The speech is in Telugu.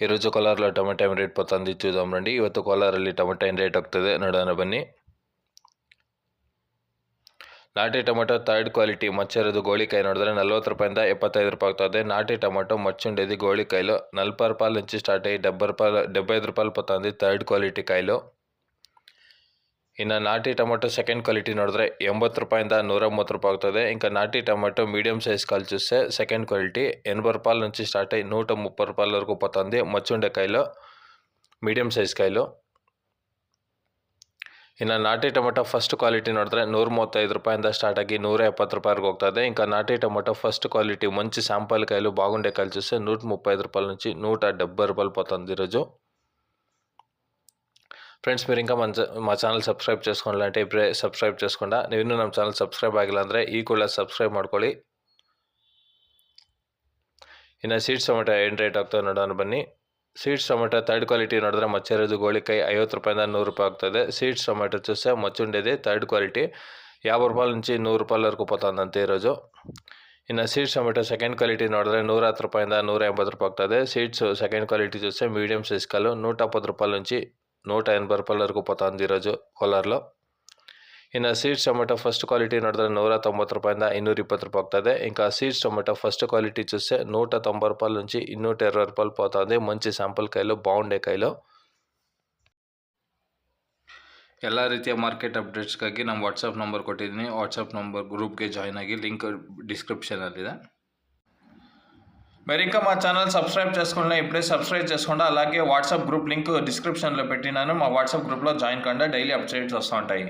ಈರೋಜು ಕೋಲಾರಲ್ಲಿ ಟೊಮೆಟೊ ಏನು ರೇಟ್ ಪತ್ತಂದು చూద్దాం రండి ಇವತ್ತು ಕೋಲಾರಲ್ಲಿ ಟೊಮೆಟೊ ಏನು ರೇಟ್ ಹೋಗ್ತದೆ ನೋಡೋಣ ಬನ್ನಿ ನಾಟಿ ಟೊಮೆಟೊ ಥರ್ಡ್ ಕ್ವಾಲಿಟಿ ಮಚ್ಚಿರೋದು ಗೋಳಿಕಾಯಿ ನೋಡಿದ್ರೆ ನಲ್ವತ್ತು ರೂಪಾಯಿಂದ ಎಪ್ಪತ್ತೈದು ರೂಪಾಯಿ ಆಗ್ತದೆ ನಾಟಿ ಟೊಮೆಟೊ మచ్చుండేది గోళికాయలు నలభై రూపాయల నుంచి స్టార్ట్ అయ్యి డెబ్బై రూపాయలు డెబ్బై ఐదు రూపాయలు పోతుంది థర్డ్ క్వాలిటీ కాయలు ಇನ್ನು ನಾಟಿ ಟೊಮೆಟೊ ಸೆಕೆಂಡ್ ಕ್ವಾಲಿಟಿ ನೋಡಿದ್ರೆ ಎಂಬತ್ತು ರೂಪಾಯಿಂದ నూర మూడు రూపాయలు అవుతుంది ఇంకా నాటి టమాటో మీడియం సైజ్ కాల్ చూస్తే సెకండ్ క్వాలిటీ ఎనభై రూపాయల నుంచి స్టార్ట్ అయ్యి నూట ముప్పై రూపాయల వరకు పోతుంది మచ్చుండే కాయలు మీడియం సైజ్ కాయలు ಇನ್ನು ನಾಟಿ ಟೊಮೆಟೊ ಫಸ್ಟ್ ಕ್ವಾಲಿಟಿ ನೋಡಿದ್ರೆ ನೂರ ಮೂವತ್ತೈದು ರೂಪಾಯಿಂದ ಸ್ಟಾರ್ಟ್ ಆಗಿ ನೂರ ಎಪ್ಪತ್ತು ರೂಪಾಯಿವರೆಗೆ ಹೋಗ್ತದೆ ఇంకా నాటి టొమాటో ఫస్ట్ క్వాలిటీ మంచి శాంపల్ కాయలు బాగుండే కాయలు చూస్తే నూట ముప్పై ఐదు రూపాయల నుంచి నూట డెబ్బై రూపాయలు పోతుంది ఈరోజు ಫ್ರೆಂಡ್ಸ್ మీరు ಮಾ channel subscribe channel subscribe subscribe ఇప్పుడే సబ్స్క్రైబ్ చేసుకుండా. ನಮ್ಮ ಚಾನಲ್ ಸಬ್ಸ್ಕ್ರೈಬ್ ಆಗಿಲ್ಲ ಅಂದರೆ ಈ ಕೂಡ ಸಬ್ಸ್ಕ್ರೈಬ್ ಮಾಡ್ಕೊಳ್ಳಿ ಇನ್ನು ಸೀಟ್ಸ್ ಟೊಮೆಟೊ ಏನು ರೇಟ್ ಆಗ್ತದೆ ನೋಡೋಣ ಬನ್ನಿ ಸೀಡ್ಸ್ ಟೊಮೆಟೊ ತರ್ಡ್ ಕ್ವಾಲಿಟಿ ನೋಡಿದ್ರೆ ಮಚ್ಚರಿದು ಗೋಳಿಕಾಯಿ ಐವತ್ತು ರೂಪಾಯಿಂದ ನೂರು ರೂಪಾಯಿ ಆಗ್ತದೆ ಸೀಟ್ಸ್ ಟೊಮೆಟೊ చూస్తే మచ్చుండేది థర్డ్ ಕ್ವಾಲಿಟಿ యాభై ರೂಪಾಯಿ నుంచి నూరు రూపాయల వరకు పోతుందంతే ఈరోజు. ಇನ್ನು ಸೀಡ್ಸ್ ಟೊಮೆಟೊ ಸೆಕೆಂಡ್ ಕ್ವಾಲಿಟಿ ನೋಡಿದ್ರೆ ನೂರ ಹತ್ತು ರೂಪಾಯಿಂದ ನೂರ ಎಂಬತ್ತು ರೂಪಾಯಿ ಆಗ್ತದೆ ಸೀಡ್ಸ್ ಸೆಕೆಂಡ್ ಕ್ವಾಲಿಟಿ చూస్తే ಮೀಡಿಯಮ್ ಸೈజ్ ಕಾಲು ನೂಟ ರೂಪಾಯಿ నుంచి ನೂಟ ಎಂಬ ರೂಪಾಯಿ వరకు పోతుంది ఈరోజు ಇನ್ನು ಸೀಡ್ಸ್ ಟೊಮೆಟೊ ಫಸ್ಟ್ ಕ್ವಾಲಿಟಿ ನೋಡಿದ್ರೆ ನೂರ ತೊಂಬತ್ತು ರೂಪಾಯಿಂದ ಇನ್ನೂರ ಇಪ್ಪತ್ತು ರೂಪಾಯಿ ಹೋಗ್ತದೆ. ఇంకా ಸೀಡ್ಸ್ ಟೊಮೆಟೊ ಫಸ್ಟ್ ಕ್ವಾಲಿಟಿ చూస్తే ನೂಟ ತೊಂಬತ್ತು ರೂಪಾಯಿ నుంచి నూట ఇరవై రూపాయలు పోతుంది మంచి ಸ್ಯಾಂಪಲ್ కాయలు ಬಾಂಡೆ కాయలు ಎಲ್ಲ ರೀತಿಯ ಮಾರ್ಕೆಟ್ ಅಪ್ಡೇಟ್ಸ್ಗಾಗಿ ನಮ್ಮ ವಾಟ್ಸಪ್ ನಂಬರ್ ಕೊಟ್ಟಿದ್ದೀನಿ. ವಾಟ್ಸಪ್ ನಂಬರ್ ಗ್ರೂಪ್ಗೆ ಜಾಯ್ನ್ ಆಗಿ ಲಿಂಕ್ ಡಿಸ್ಕ್ರಿಪ್ಷನಲ್ಲಿದೆ మరి ఇంకా మా ఛానల్ సబ్స్క్రైబ్ చేసుకున్నా ఇప్పుడే సబ్స్క్రైబ్ చేసుకోండి అలాగే వాట్సాప్ గ్రూప్ లింక్ డిస్క్రిప్షన్లో పెట్టినాను. మా వాట్సాప్ గ్రూప్లో జాయిన్ కండి డైలీ అప్డేట్స్ వస్తూ ఉంటాయి.